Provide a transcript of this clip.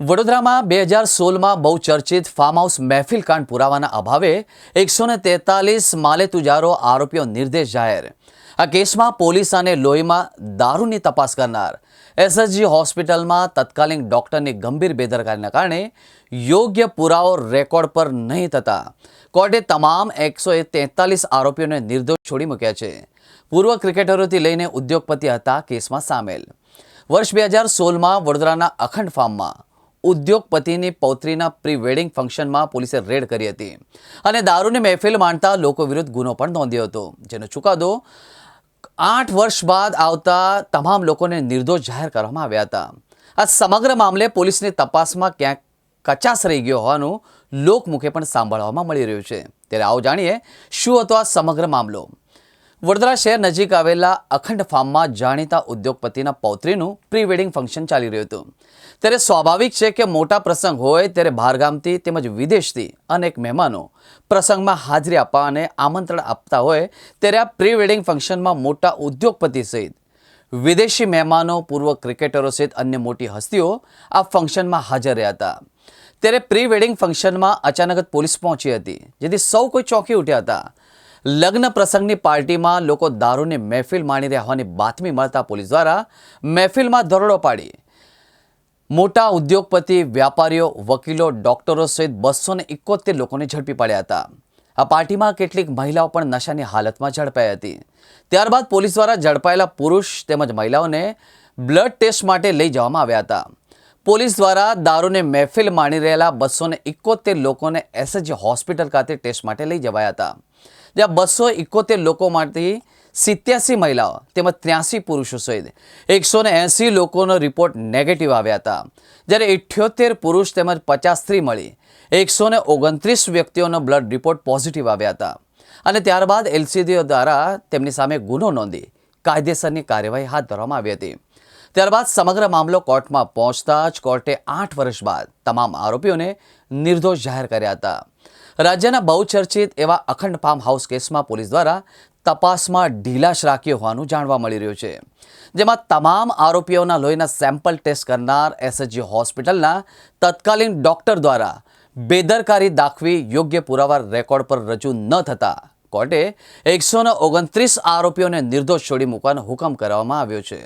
વડોદરામાં બે હજાર સોળમાં બહુ ચર્ચિત ફાર્મ હાઉસ મહેફિલ કાંડ પુરાવાના અભાવે એકસો ને તેતાલીસ માલેતુજારો આરોપીઓ નિર્દેશ જાહેર. આ કેસમાં પોલીસ અને લોહીમાં દારૂની તપાસ કરનાર એસએસજી હોસ્પિટલમાં તત્કાલીન ડોક્ટરની ગંભીર બેદરકારીના કારણે યોગ્ય પુરાવો રેકોર્ડ પર નહીં થતા. કોર્ટે તમામ એકસો તેતાલીસ આરોપીઓને નિર્દોષ છોડી મૂક્યા છે. પૂર્વ ક્રિકેટરોથી લઈને ઉદ્યોગપતિ હતા કેસમાં સામેલ. વર્ષ બે હજાર સોળમાં વડોદરાના અખંડ ફાર્મમાં ઉદ્યોગપતિની પૌત્રીના પ્રી વેડિંગ ફંક્શનમાં પોલીસે રેડ કરી હતી અને દારૂની મહેફિલ માણતા લોકો વિરુદ્ધ ગુનો પણ નોંધ્યો હતો, જેનો ચુકાદો આઠ વર્ષ બાદ આવતા તમામ લોકોને નિર્દોષ જાહેર કરવામાં આવ્યા હતા. આ સમગ્ર મામલે પોલીસની તપાસમાં ક્યાંક કચાસ રહી ગયો હોવાનું લોકમુખે પણ સાંભળવામાં મળી રહ્યું છે. ત્યારે આવો જાણીએ શું હતો આ સમગ્ર મામલો. વડોદરા શહેર નજીક આવેલા અખંડ ફાર્મમાં જાણીતા ઉદ્યોગપતિના પૌત્રીનું પ્રી વેડિંગ ફંક્શન ચાલી રહ્યું હતું. ત્યારે સ્વાભાવિક છે કે મોટા પ્રસંગ હોય ત્યારે બહારગામથી તેમજ વિદેશથી અનેક મહેમાનો પ્રસંગમાં હાજરી આપવા અને આમંત્રણ આપતા હોય ત્યારે આ પ્રી વેડિંગ ફંક્શનમાં મોટા ઉદ્યોગપતિ સહિત વિદેશી મહેમાનો, પૂર્વ ક્રિકેટરો સહિત અન્ય મોટી હસ્તીઓ આ ફંક્શનમાં હાજર રહ્યા હતા. ત્યારે પ્રી વેડિંગ ફંક્શનમાં અચાનક જ પોલીસ પહોંચી હતી, જેથી સૌ કોઈ ચોંકી ઉઠ્યા હતા. લગ્ન પ્રસંગની પાર્ટીમાં લોકો દારૂની મહેફિલ માણી રહ્યા હોવાની બાતમી મળતા પોલીસ દ્વારા મહેફિલમાં દરોડો પાડી. મોટા ઉદ્યોગપતિ, વ્યાપારીઓ, વકીલો, ડોક્ટરો સહિત બસો ને એકોતેર લોકોને ઝડપી પાડ્યા હતા. આ પાર્ટીમાં કેટલીક મહિલાઓ પણ નશાની હાલતમાં ઝડપાઈ હતી. ત્યારબાદ પોલીસ દ્વારા ઝડપાયેલા પુરુષ તેમજ મહિલાઓને બ્લડ ટેસ્ટ માટે લઈ જવામાં આવ્યા હતા. પોલીસ દ્વારા દારૂને મહેફિલ માણી રહેલા બસો ને એકોતેર લોકોને એસએચજી હોસ્પિટલ ખાતે ટેસ્ટ માટે લઈ જવાયા હતા. જ્યાં બસો એકોતેર લોકોમાંથી સિત્યાસી મહિલાઓ તેમજ ત્ર્યાસી પુરુષો સહિત એકસો ને એંસી લોકોનો રિપોર્ટ નેગેટિવ આવ્યા હતા. જ્યારે ઇઠ્યોતેર પુરુષ તેમજ પચાસ સ્ત્રી મળી, એકસો ને ઓગણત્રીસ વ્યક્તિઓનો બ્લડ રિપોર્ટ પોઝિટિવ આવ્યા હતા. અને ત્યારબાદ એલસીડીઓ દ્વારા તેમની સામે ગુનો નોંધી કાયદેસરની કાર્યવાહી હાથ ધરવામાં આવી હતી. ત્યારબાદ સમગ્ર મામલો કોર્ટમાં પહોંચતા જ કોર્ટે આઠ વર્ષ બાદ તમામ આરોપીઓને નિર્દોષ જાહેર કર્યા હતા. રાજ્યના બહુચર્ચિત એવા અખંડ ફાર્મ હાઉસ કેસમાં પોલીસ દ્વારા તપાસમાં ઢીલાશ રાખ્યો હોવાનું જાણવા મળી રહ્યું છે. જેમાં તમામ આરોપીઓના લોહીના સેમ્પલ ટેસ્ટ કરનાર એસએચજી હોસ્પિટલના તત્કાલીન ડોક્ટર દ્વારા બેદરકારી દાખવી યોગ્ય પુરાવા રેકોર્ડ પર રજૂ ન થતા કોર્ટે એકસો ઓગણત્રીસ આરોપીઓને નિર્દોષ છોડી મૂકવાનો હુકમ કરવામાં આવ્યો છે.